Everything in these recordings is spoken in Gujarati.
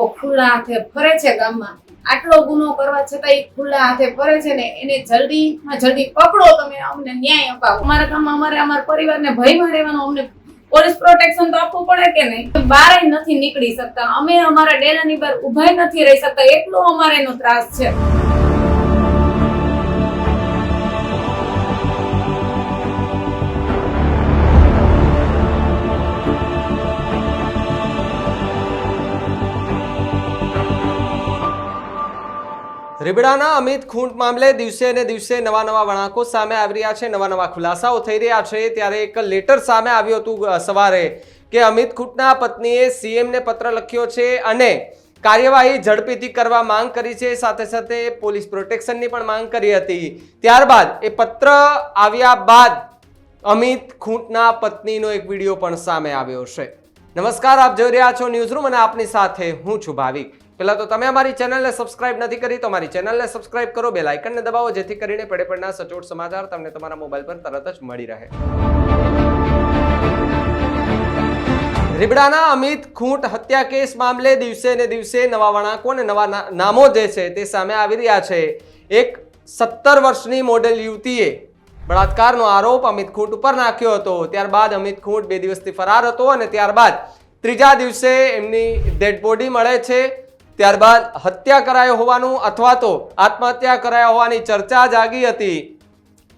લોકો ખુલ્લા હાથે ફરે છે ગામમાં. આટલો ગુનો કરવા છતાં એ ખુલ્લા હાથે ફરે છે ને એને જલ્દીમાં જલ્દી પકડો તમે, અમને ન્યાય અપાવો. અમારા ગામમાં અમારે, અમારા પરિવારને ભયમાં રહેવાનું અમને પોલીસ પ્રોટેક્શન તો આપવું પડે કે નહીં? બહાર નથી નીકળી શકતા. અમે અમારા ડેરાની બહાર ઊભા નથી રહી શકતા. એટલો અમારે એનો ત્રાસ છે. રીબડાના અમિત ખૂંટ મામલે દિવસે ને દિવસે નવા નવા વળાંકો સામે આવી રહ્યા છે, નવા નવા ખુલાસાઓ થઈ રહ્યા છે. ત્યારે એક લેટર સામે આવ્યું હતું સવારે કે અમિત ખૂંટના પત્નીએ સીએમને પત્ર લખ્યો છે અને કાર્યવાહી ઝડપીથી કરવા માંગ કરી છે. સાથે સાથે પોલીસ પ્રોટેક્શનની પણ માંગ કરી હતી. ત્યારબાદ એ પત્ર આવ્યા બાદ અમિત ખૂંટના પત્નીનો એક વીડિયો પણ સામે આવ્યો છે. નમસ્કાર, આપ જોઈ રહ્યા છો ન્યૂઝ રૂમ અને આપની સાથે હું છું ભાવિક. પહેલા તો તમે અમારી ચેનલને સબસ્ક્રાઇબ નથી કરી, તો અમારી ચેનલને સબસ્ક્રાઇબ કરો, બે લાઇકનને દબાવો, જેથી કરીને પડે પડના સચોટ સમાચાર તમને તમારા મોબાઈલ પર તરત જ મળી રહે. રીબડાના અમિત ખૂંટ હત્યા કેસ મામલે દિવસે ને દિવસે નવા વળાંકો અને નવા નામો જે છે તે સામે આવી રહ્યા છે. એક સત્તર વર્ષની મોડેલ યુવતીએ બળાત્કારનો આરોપ અમિત ખૂંટ ઉપર નાખ્યો હતો. ત્યારબાદ અમિત ખૂંટ બે દિવસથી ફરાર હતો અને ત્યારબાદ ત્રીજા દિવસે એમની ડેડ બોડી મળે છે. ત્યારબાદ હત્યા કરાયો હોવાનું અથવા તો આત્મહત્યા કરાયા હોવાની ચર્ચા જાગી હતી.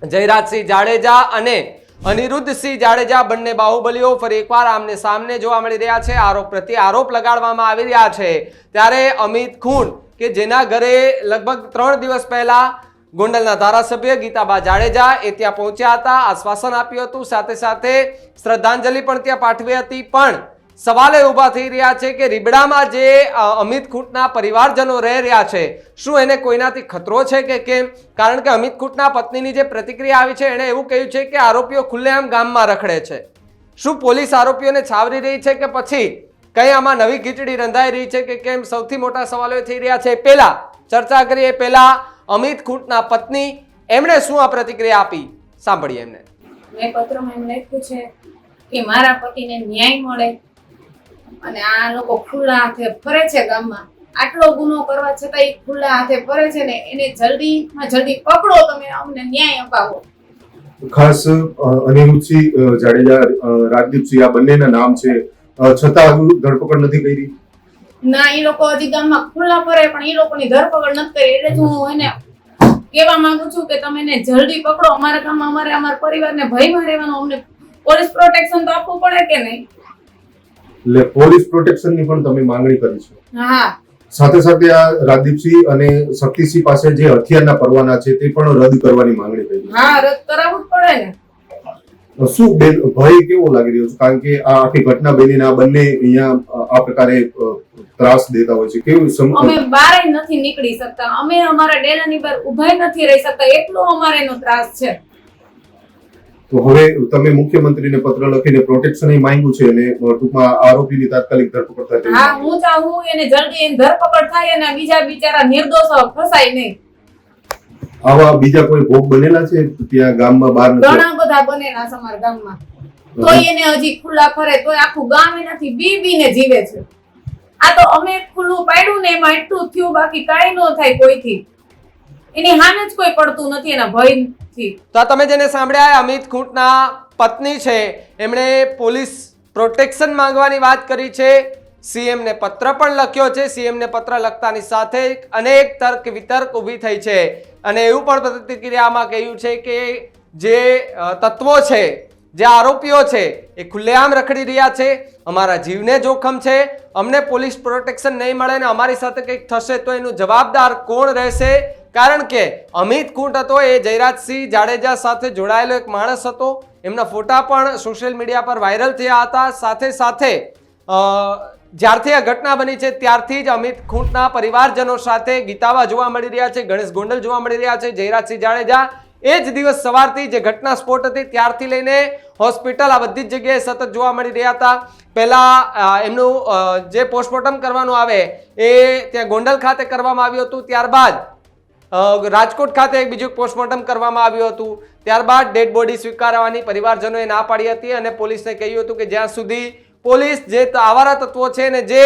જયરાજસિંહ જાડેજા અને અનિરુદ્ધસિંહ જાડેજા બંને બાહુબલીઓ ફરી એકવાર આમને સામને જોવા મળી રહ્યા છે. આરોપ પ્રત્યે આરોપ લગાડવામાં આવી રહ્યા છે. ત્યારે અમિત ખૂન, કે જેના ઘરે લગભગ ત્રણ દિવસ પહેલા ગોંડલના ધારાસભ્ય ગીતાબા જાડેજા એ ત્યાં પહોંચ્યા હતા, આશ્વાસન આપ્યું હતું. સાથે સાથે શ્રદ્ધાંજલિ પણ ત્યાં પાઠવી હતી. પણ સવાલ ઊભા થઈ રહ્યા છે કે રીબડામાં જે અમિત ખૂંટના પરિવારજનો રહી રહ્યા છે, શું એને કોઈનાથી ખતરો છે કે કેમ? કારણ કે અમિત ખૂંટના પત્નીની જે પ્રતિક્રિયા આવી છે, એણે એવું કહ્યું છે કે આરોપીઓ ખુલ્લેઆમ ગામમાં રખડે છે. શું પોલીસ આરોપીઓને છાવરી રહી છે કે પછી કઈ આમાં નવી ખીચડી રંધાઈ રહી છે કે કેમ? સૌથી મોટા સવાલો એ થઈ રહ્યા છે. પહેલા, ચર્ચા કરીએ પહેલા અમિત ખૂંટના પત્ની, એમણે શું આ પ્રતિક્રિયા આપી? સાંભળીએ એમને. મેં પત્રમાં એમ લખ્યું છે કે મારા પતિને ન્યાય મળે અને આ લોકો ખુલ્લા હાથે ફરે છે ગામમાં. આટલો ગુનો કરવા છતાં એ ખુલ્લા હાથે ફરે છે ને એને જલ્દીમાં જલ્દી પકડો તમે અમને ન્યાય અપાવો. ખાસ અનિરુદ્ધસિંહ જાડેજા રાજદીપસિંહ આ બંનેના નામ છે. છતાં હજુ ધરપકડ નથી કરી. ના એ લોકો હજી ગામમાં ખુલ્લા ફરે પણ એ લોકોની ધરપકડ નથી કરી. એટલે હું એને કહેવા માંગુ છું કે તમે એને જલ્દી પકડો. અમારા ગામમાં અમારે અમારા પરિવારને ભયમાં રહેવાનું અમને પોલીસ પ્રોટેક્શન તો આપવું પડે કે નહીં? એટલે પોલીસ પ્રોટેક્શનની પણ તમે માંગણી કરી છે. હા. સાથે સાથે આ રાજદીપસિંહ અને શક્તિસિંહ પાસે જે હથિયારના પરવાના છે તે પણ રદ કરવાની માંગણી કરી હા રદ કરાવવું પડે ને. શું બેન ભય કેવો લાગી રહ્યો છે? કારણ કે આ આખી ઘટના બની આ બંને અહીંયા આ પ્રકારે ત્રાસ દેતા હોય છે. કેવું અમે બહાર નથી નીકળી શકતા. અમે અમારા ડેરાની બહાર ઉભાઈ નથી રહી શકતા. એટલો અમારે ત્રાસ છે. તો હવે તમે મુખ્યમંત્રીને પત્ર લખીને પ્રોટેક્શન માંગ્યું છે અને ટૂંકમાં આરોપીની તાત્કાલિક ધરપકડ થાય હા હું ચાહું એને જલ્દી એની ધરપકડ થાય અને બીજા બિચારા નિર્દોષો ફસાય નહીં. આવા બીજા કોઈ ભોગ બનેલા છે? ત્યાં ગામમાં બહાર ઘણા બધા બનેલા છે અમારા ગામમાં. તોય એને હજી ખુલ્લા ફરે તો આખું ગામ એનાથી બી બી ને જીવે છે. આ તો અમે ખુલ્લું પાડ્યું ને એમાં એટલું થયું બાકી કાંઈ ન થાય કોઈથી. એની હામે જ કોઈ પડતું નથી, એના ભયથી. તો તમે જેને સાંભળ્યા, અમિત ખૂંટના પત્ની છે, એમણે પોલીસ પ્રોટેક્શન માંગવાની વાત કરી છે. સીએમને પત્ર પણ લખ્યો છે, સીએમને પત્ર લખતાની સાથે અનેક તર્ક વિતર્ક ઊભી થઈ છે. અને એવું પણ પ્રતિક્રિયામાં કહ્યું છે કે જે તત્વો છે જે આરોપીઓ છે, એ ખુલ્લેઆમ રખડી રહ્યા છે. અમારા જીવને જોખમ છે. અમને પોલીસ પ્રોટેક્શન નહીં મળે ને અમારી સાથે કંઈક થશે તો એનું જવાબદાર કોણ રહેશે? કારણ કે અમિત કુંટ હતો, એ જયરાજસિંહ જાડેજા સાથે જોડાયેલો એક માણસ હતો. એમના ફોટા પણ સોશિયલ મીડિયા પર વાયરલ થયા હતા. સાથે સાથે જ્યારથી આ ઘટના બની છે, ત્યારથી જ અમિત ખૂંટના પરિવારજનો સાથે ગીતાવા જોવા મળી રહ્યા છે, ગણેશ ગોંડલ જોવા મળી રહ્યા છે, જયરાજસિંહ જાડેજા એ જ દિવસ સવારથી જે ઘટના સ્પોટ હતી, ત્યારથી લઈને હોસ્પિટલ આ બધી જ જગ્યાએ સતત જોવા મળી રહ્યા હતા. પહેલાં એમનું જે પોસ્ટમોર્ટમ કરવાનું આવે, એ ત્યાં ગોંડલ ખાતે કરવામાં આવ્યું હતું. ત્યારબાદ રાજકોટ ખાતે એક બીજું પોસ્ટમોર્ટમ કરવામાં આવ્યું હતું. ત્યારબાદ ડેડ બોડી સ્વીકારવાની પરિવારજનોએ ના પાડી હતી અને પોલીસને કહ્યું હતું કે જ્યાં સુધી પોલીસ જે આવારા તત્વો છે ને જે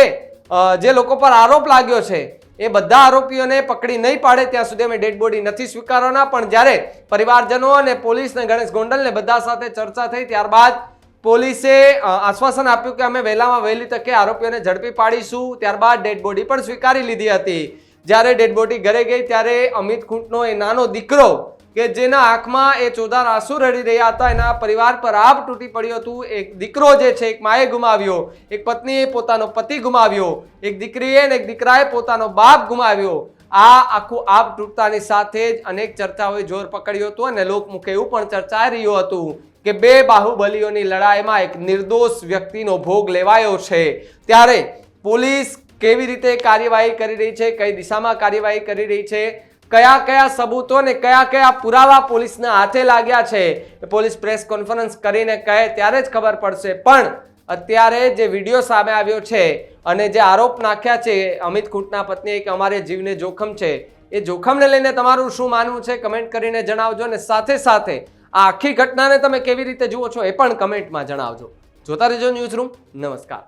જે લોકો પર આરોપ લાગ્યો છે એ બધા આરોપીઓને પકડી નહીં પાડે, ત્યાં સુધી અમે ડેડ બોડી નથી સ્વીકારવાના. પણ જ્યારે પરિવારજનો અને પોલીસને ગણેશ ગોંડલને બધા સાથે ચર્ચા થઈ, ત્યારબાદ પોલીસે આશ્વાસન આપ્યું કે અમે વહેલામાં વહેલી તકે આરોપીઓને ઝડપી પાડીશું. ત્યારબાદ ડેડ બોડી પણ સ્વીકારી લીધી હતી. જ્યારે ડેડ બોડી ઘરે ગઈ, ત્યારે અમિત ખૂંટનો એ નાનો દીકરો કે જેના આંખમાં એ ચોદાર આંસુ રડી રહ્યા હતા, એના પરિવાર પર આભ તૂટી પડ્યું હતું. એક દીકરો જે છે, એક માએ ગુમાવ્યો. એક પત્નીએ પોતાનો પતિ ગુમાવ્યો. એક દીકરીએ અને એક દીકરાએ પોતાનો બાપ ગુમાવ્યો. આ આખું આપ તૂટતાની સાથે જ અનેક ચર્ચાઓએ જોર પકડ્યું હતું અને લોકમુખે એવું પણ ચર્ચાઈ રહ્યું હતું કે બે બાહુબલીઓની લડાઈમાં એક નિર્દોષ વ્યક્તિનો ભોગ લેવાયો છે. ત્યારે પોલીસ કેવી રીતે કાર્યવાહી કરી રહી છે, કઈ દિશામાં કાર્યવાહી કરી રહી છે કયા કયા સબૂતો ને કયા કયા પુરાવા પોલીસના હાથે લાગ્યા છે પોલીસ પ્રેસ કોન્ફરન્સ કરીને કહે ત્યારે જ ખબર પડશે. પણ અત્યારે જે વીડિયો સામે આવ્યો છે અને જે આરોપ નાખ્યા છે, અમિત ખૂંટના પત્નીએ કે અમારે જીવને જોખમ છે, એ જોખમને લઈને તમારું શું માનવું છે કમેન્ટ કરીને જણાવજો અને સાથે સાથે આ આખી ઘટનાને તમે કેવી રીતે જુઓ છો એ પણ કમેન્ટમાં જણાવજો. જોતા રહેજો ન્યૂઝ રૂમ. નમસ્કાર.